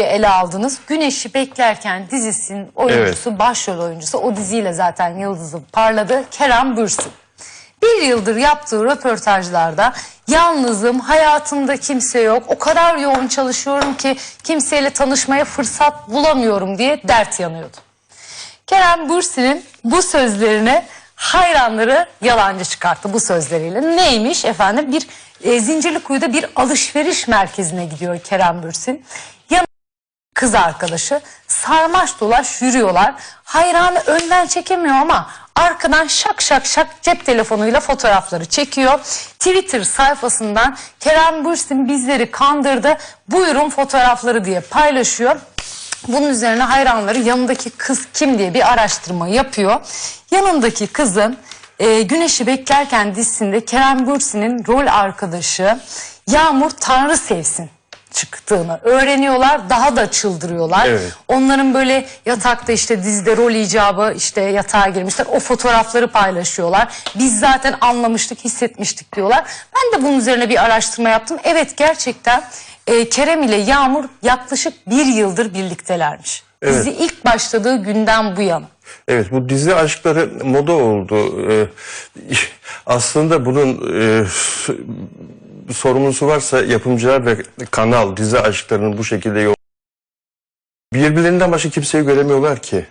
ele aldınız. Güneşi Beklerken dizisinin oyuncusu, başrol oyuncusu o diziyle zaten yıldızı parladı. Kerem Bürsin. Bir yıldır yaptığı röportajlarda yalnızım, hayatımda kimse yok, o kadar yoğun çalışıyorum ki kimseyle tanışmaya fırsat bulamıyorum diye dert yanıyordu. Kerem Bürsin'in bu sözlerine hayranları yalancı çıkarttı bu sözleriyle. Neymiş efendim? Bir e, Zincirlikuyu'da bir alışveriş merkezine gidiyor Kerem Bürsin. Kız arkadaşı sarmaş dolaş yürüyorlar. Hayranı önden çekemiyor ama arkadan şak şak şak cep telefonuyla fotoğrafları çekiyor. Twitter sayfasından Kerem Bürsin bizleri kandırdı buyurun fotoğrafları diye paylaşıyor. Bunun üzerine hayranları yanındaki kız kim diye bir araştırma yapıyor. Yanındaki kızın e, Güneşi Beklerken dizisinde Kerem Bürsin'in rol arkadaşı Yağmur Tanrı Sevsin çıktığını öğreniyorlar. Daha da çıldırıyorlar. Evet. Onların böyle yatakta işte dizide rol icabı işte yatağa girmişler. O fotoğrafları paylaşıyorlar. Biz zaten anlamıştık, hissetmiştik diyorlar. Ben de bunun üzerine bir araştırma yaptım. Evet gerçekten e, Kerem ile Yağmur yaklaşık bir yıldır birliktelermiş. Evet. Dizi ilk başladığı günden bu yana. Evet bu dizi aşkları moda oldu. Ee, aslında bunun e, sorumlusu varsa yapımcılar ve kanal dizi aşklarının bu şekilde yol birbirlerinden başka kimseyi göremiyorlar ki.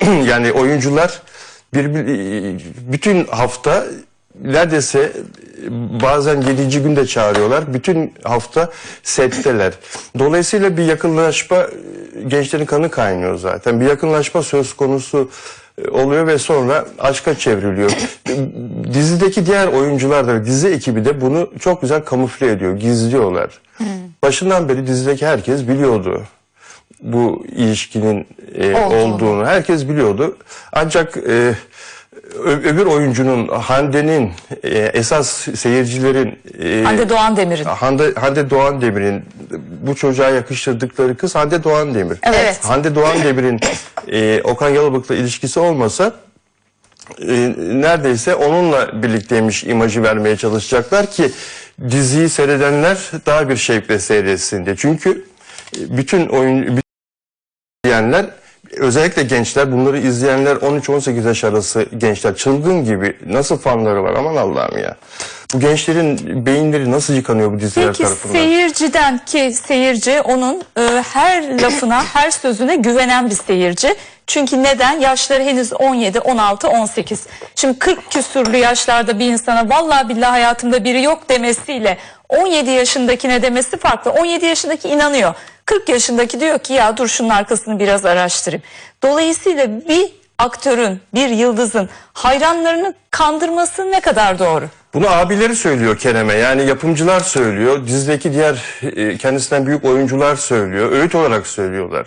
yani oyuncular bir, bütün hafta neredeyse bazen 7. günde çağırıyorlar. Bütün hafta setteler. Dolayısıyla bir yakınlaşma e, gençlerin kanı kaynıyor zaten. Bir yakınlaşma söz konusu e, oluyor ve sonra aşka çevriliyor. Dizideki diğer oyuncular da dizi ekibi de bunu çok güzel kamufle ediyor, gizliyorlar. Başından beri dizideki herkes biliyordu bu ilişkinin e, Olduğunu. olduğunu. Herkes biliyordu. Ancak e, öbür oyuncunun Hande'nin e, esas seyircilerin e, Hande Doğan Demir'in. Hande, Hande Doğan Demir'in bu çocuğa yakıştırdıkları kız Hande Doğan Demir. Evet. Hande Doğan Demir'in e, Okan Yalabık'la ilişkisi olmasa e, neredeyse onunla birlikteymiş imajı vermeye çalışacaklar ki diziyi seyredenler daha bir şevkle seyretsin diye. Çünkü e, bütün oyun izleyenler özellikle gençler bunları izleyenler 13-18 yaş arası gençler çılgın gibi nasıl fanları var aman Allah'ım ya. Bu gençlerin beyinleri nasıl yıkanıyor bu diziler Peki tarafından? seyirciden ki seyirci onun e, her lafına, her sözüne güvenen bir seyirci. Çünkü neden? Yaşları henüz 17, 16, 18. Şimdi 40 küsürlü yaşlarda bir insana vallahi billahi hayatımda biri yok demesiyle 17 yaşındakine demesi farklı. 17 yaşındaki inanıyor. 40 yaşındaki diyor ki ya dur şunun arkasını biraz araştırayım. Dolayısıyla bir aktörün, bir yıldızın hayranlarını kandırması ne kadar doğru? Bunu abileri söylüyor Kerem'e yani yapımcılar söylüyor. Dizideki diğer e, kendisinden büyük oyuncular söylüyor. Öğüt olarak söylüyorlar.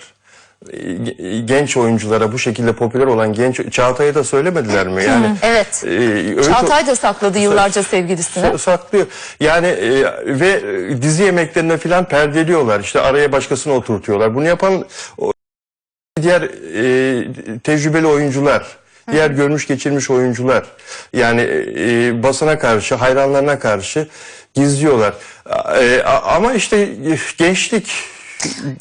E, ge- Genç oyunculara bu şekilde popüler olan genç Çağatay'a da söylemediler mi? Yani Evet. e, öğüt- Çağatay da sakladı yıllarca sevgilisini. Sa- saklıyor. Yani e, ve e, dizi yemeklerine filan perdeliyorlar. İşte araya başkasını oturtuyorlar. Bunu yapan o, diğer e, tecrübeli oyuncular, diğer görmüş geçirmiş oyuncular. Yani e, basına karşı, hayranlarına karşı gizliyorlar. E, ama işte e, gençlik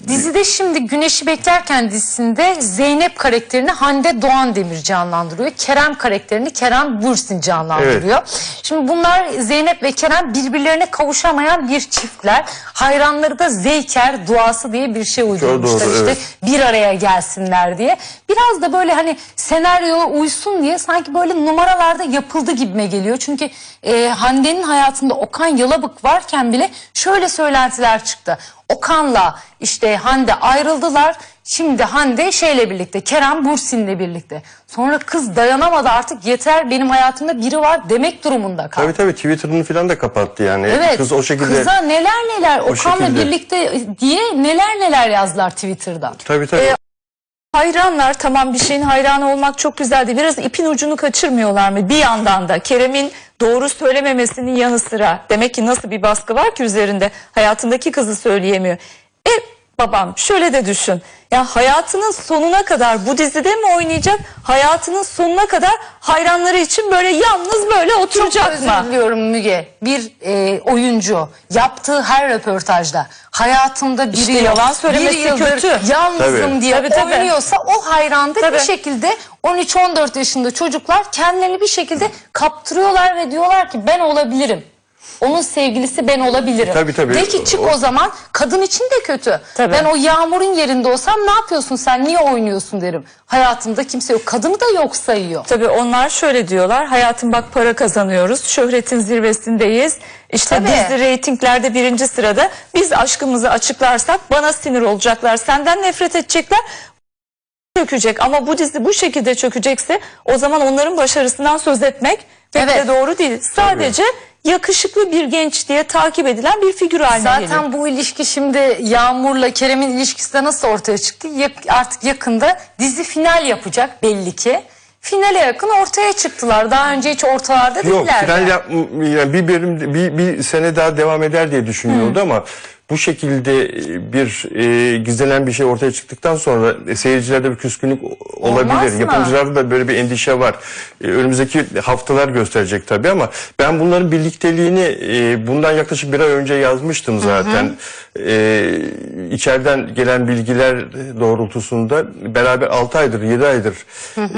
Dizide şimdi Güneşi Beklerken dizisinde Zeynep karakterini Hande Doğan Demir canlandırıyor. Kerem karakterini Kerem Bürsin canlandırıyor. Şimdi bunlar Zeynep ve Kerem birbirlerine kavuşamayan bir çiftler. Hayranları da Zeyker duası diye bir şey uydurmuşlar. doğru, işte evet. bir araya gelsinler diye. Biraz da böyle hani senaryoya uysun diye sanki böyle numaralarda yapıldı gibime geliyor. Çünkü e, Hande'nin hayatında Okan Yalabık varken bile şöyle söylentiler çıktı. Okan'la işte Hande ayrıldılar. Şimdi Hande şeyle birlikte Kerem Bürsin'le birlikte. Sonra kız dayanamadı artık yeter benim hayatımda biri var demek durumunda kaldı. tabii tabii Twitter'ını filan da kapattı yani. Evet. Kız o şekilde Kıza neler neler Okan'la şekilde. birlikte diye neler neler yazdılar Twitter'dan. tabii tabii. E, Hayranlar tamam bir şeyin hayranı olmak çok güzeldi. Biraz ipin ucunu kaçırmıyorlar mı? Bir yandan da Kerem'in doğru söylememesinin yanı sıra demek ki nasıl bir baskı var ki üzerinde hayatındaki kızı söyleyemiyor. Babam şöyle de düşün. Ya hayatının sonuna kadar bu dizide mi oynayacak? Hayatının sonuna kadar hayranları için böyle yalnız böyle Çok oturacak özür mı? diliyorum Müge. Bir e, oyuncu yaptığı her röportajda hayatımda biri İşte yalan söylemesi bir yıldır kötü. yalnızım Tabii. diye Tabii, tabii. oynuyorsa o hayranda Tabii. bir şekilde 13-14 yaşında çocuklar kendilerini bir şekilde kaptırıyorlar ve diyorlar ki ben olabilirim. Onun sevgilisi ben olabilirim. Tabii, tabii. De ki çık O- o zaman kadın için de kötü. Tabii. Ben o Yağmur'un yerinde olsam ne yapıyorsun sen niye oynuyorsun derim. Hayatımda kimse yok. Kadını da yok sayıyor. Tabii onlar şöyle diyorlar. Hayatım bak para kazanıyoruz. Şöhretin zirvesindeyiz. İşte Tabii. dizi reytinglerde birinci sırada. Biz aşkımızı açıklarsak bana sinir olacaklar. Senden nefret edecekler. Çökecek ama bu dizi bu şekilde çökecekse o zaman onların başarısından söz etmek pek Evet. de doğru değil. Sadece yakışıklı bir genç diye takip edilen bir figür haline geliyor. Zaten bu ilişki şimdi Yağmur'la Kerem'in ilişkisi de nasıl ortaya çıktı? Yak- artık yakında dizi final yapacak belli ki. Finale yakın ortaya çıktılar. Daha önce hiç ortalarda Yok değillerdi. final yap, yani bir bölüm bir, bir sene daha devam eder diye düşünüyordu ama bu şekilde bir e, gizlenen bir şey ortaya çıktıktan sonra e, seyircilerde bir küskünlük Olmaz olabilir. mı? Yapımcılarda da böyle bir endişe var. E, önümüzdeki haftalar gösterecek tabii ama ben bunların birlikteliğini e, bundan yaklaşık bir ay önce yazmıştım zaten. E, içeriden gelen bilgiler doğrultusunda beraber 6 aydır 7 aydır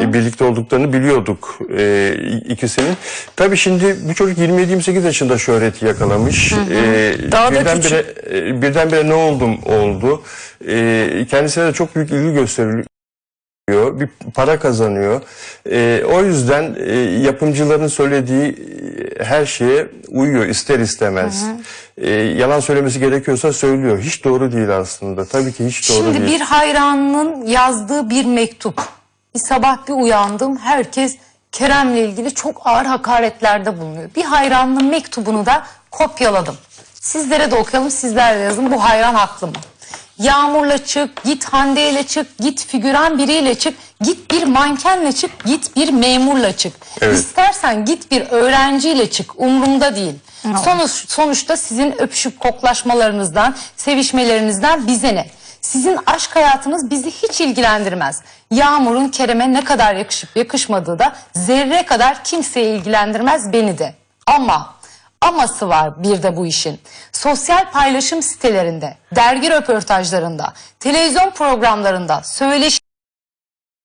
e, birlikte olduklarını biliyorduk e, ikisinin. Tabii şimdi bu çocuk 27-28 yaşında şöhreti yakalamış. E, Daha da birdenbire, e, birdenbire ne oldum oldu. E, kendisine de çok büyük ilgi gösteriliyor bir para kazanıyor. E, o yüzden e, yapımcıların söylediği her şeye uyuyor ister istemez. E, yalan söylemesi gerekiyorsa söylüyor. Hiç doğru değil aslında. Tabii ki hiç doğru Şimdi değil. bir hayranının yazdığı bir mektup. Bir sabah bir uyandım herkes Kerem'le ilgili çok ağır hakaretlerde bulunuyor. Bir hayranının mektubunu da kopyaladım. Sizlere de okuyalım sizler de yazın bu hayran haklı mı? Yağmur'la çık, git Hande ile çık, git figüran biriyle çık, git bir mankenle çık, git bir memurla çık. Evet. İstersen git bir öğrenciyle çık, umurumda değil. Sonuç, sonuçta sizin öpüşüp koklaşmalarınızdan, sevişmelerinizden bize ne? Sizin aşk hayatınız bizi hiç ilgilendirmez. Yağmur'un Kerem'e ne kadar yakışıp yakışmadığı da zerre kadar kimseyi ilgilendirmez beni de. Ama aması var bir de bu işin. Sosyal paylaşım sitelerinde, dergi röportajlarında, televizyon programlarında söyleşi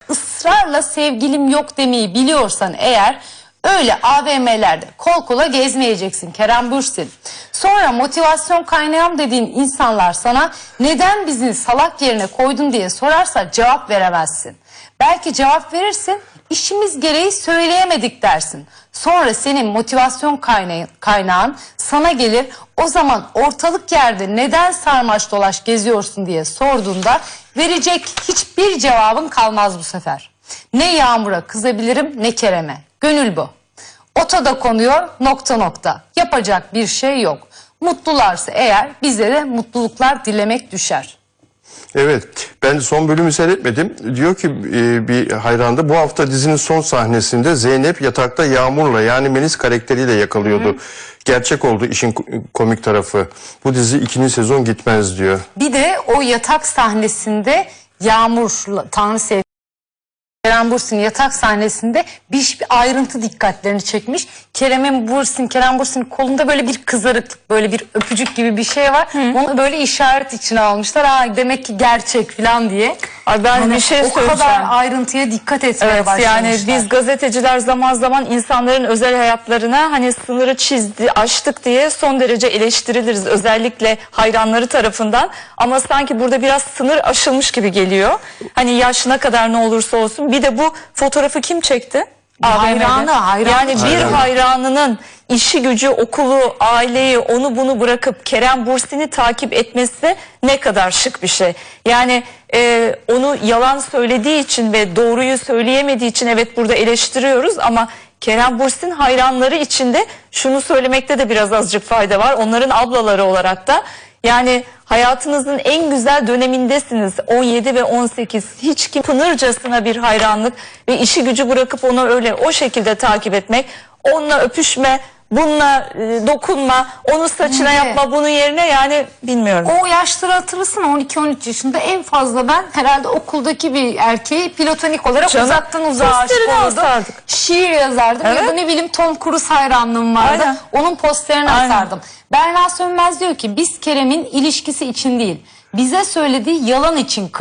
ısrarla sevgilim yok demeyi biliyorsan eğer öyle AVM'lerde kol kola gezmeyeceksin Kerem Bürsin. Sonra motivasyon kaynağım dediğin insanlar sana neden bizi salak yerine koydun diye sorarsa cevap veremezsin. Belki cevap verirsin işimiz gereği söyleyemedik dersin. Sonra senin motivasyon kaynağın, kaynağın sana gelir o zaman ortalık yerde neden sarmaş dolaş geziyorsun diye sorduğunda verecek hiçbir cevabın kalmaz bu sefer. Ne Yağmur'a kızabilirim ne Kerem'e. Gönül bu. Otoda konuyor nokta nokta. Yapacak bir şey yok. Mutlularsa eğer bize de mutluluklar dilemek düşer. Evet. Ben son bölümü seyretmedim. Diyor ki e, bir hayranda bu hafta dizinin son sahnesinde Zeynep yatakta Yağmur'la yani Melis karakteriyle yakalıyordu. Gerçek oldu işin ko- komik tarafı. Bu dizi ikinci sezon gitmez diyor. Bir de o yatak sahnesinde Yağmur Tanrı sev Kerem Bursin yatak sahnesinde bir, bir ayrıntı dikkatlerini çekmiş. Kerem'in Bursin, Kerem Bursin'in kolunda böyle bir kızarıklık, böyle bir öpücük gibi bir şey var. Onu böyle işaret içine almışlar. Aa, demek ki gerçek falan diye. Ay ben Hani bir şey o kadar ayrıntıya dikkat etmeye Evet başlamışlar. yani biz gazeteciler zaman zaman insanların özel hayatlarına hani sınırı çizdi, aştık diye son derece eleştiriliriz özellikle hayranları tarafından. Ama sanki burada biraz sınır aşılmış gibi geliyor. Hani yaş ne kadar ne olursa olsun. Bir de bu fotoğrafı kim çekti? Hayranı, AVM'de. hayranı Yani bir çekti. hayranının işi gücü, okulu, aileyi, onu bunu bırakıp Kerem Bursin'i takip etmesi ne kadar şık bir şey. Yani e, onu yalan söylediği için ve doğruyu söyleyemediği için evet burada eleştiriyoruz ama Kerem Bursin hayranları için de şunu söylemekte de biraz azıcık fayda var. Onların ablaları olarak da yani hayatınızın en güzel dönemindesiniz. 17 ve 18 hiç kim pınırcasına bir hayranlık ve işi gücü bırakıp onu öyle o şekilde takip etmek onunla öpüşme bununla e, dokunma, onun saçına Evet. yapma, bunun yerine yani bilmiyorum. O yaşları hatırlasın 12-13 yaşında en fazla ben herhalde okuldaki bir erkeği platonik olarak Canım, uzaktan uzağa aşık posterini olurdum. asardık. Şiir yazardım ya Evet. da ne bileyim Tom Cruise hayranlığım vardı. Aynen. Onun posterini Aynen. asardım. Berna Sönmez diyor ki biz Kerem'in ilişkisi için değil bize söylediği yalan için